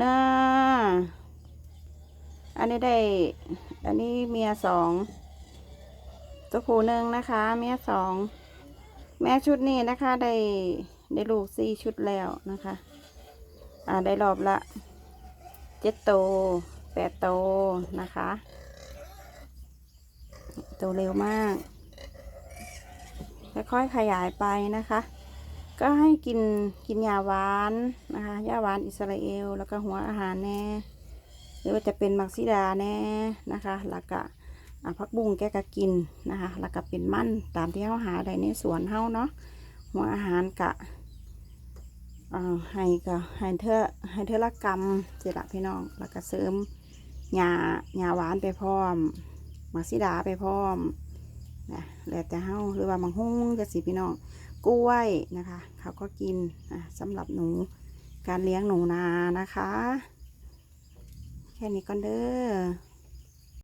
เน้า อันนี้ได้ อันนี้เมียสองตัวผู้หนึ่งนะคะ เมียสอง แม่ชุดนี้นะคะ ได้ได้ลูกสี่ชุดแล้วนะคะ อ่าได้รอบละเจ็ดโตวแปดโตวนะคะ โตเร็วมากค่อยๆขยายไปนะคะ ก็ให้กินกินยาหวานนะคะยาหวานอิสราเอล แล้วก็หัวอาหารแน่ หรือว่าจะเป็นมักซิดาแน่นะคะแล้วก็อ่าผักบุ้งแกก็กินนะคะแล้วก็เป็นมั่นตามที่เขาหาได้ในสวนเฮาเนาะหัวอาหารกะอ่าให้ก็ให้เธอให้เธอละกรรมเสร็จละพี่น้อง แล้วก็เสริมหญ้าหญ้าหวานไปพร้อมมักซิดาไปพร้อมนะแล้วแต่เฮาหรือว่ามังหุ้งจะสิพี่น้อง กล้วยนะคะ เขาก็กินอะสำหรับหนูการเลี้ยงหนูนานะคะ แค่นี้ก่อนเด้อ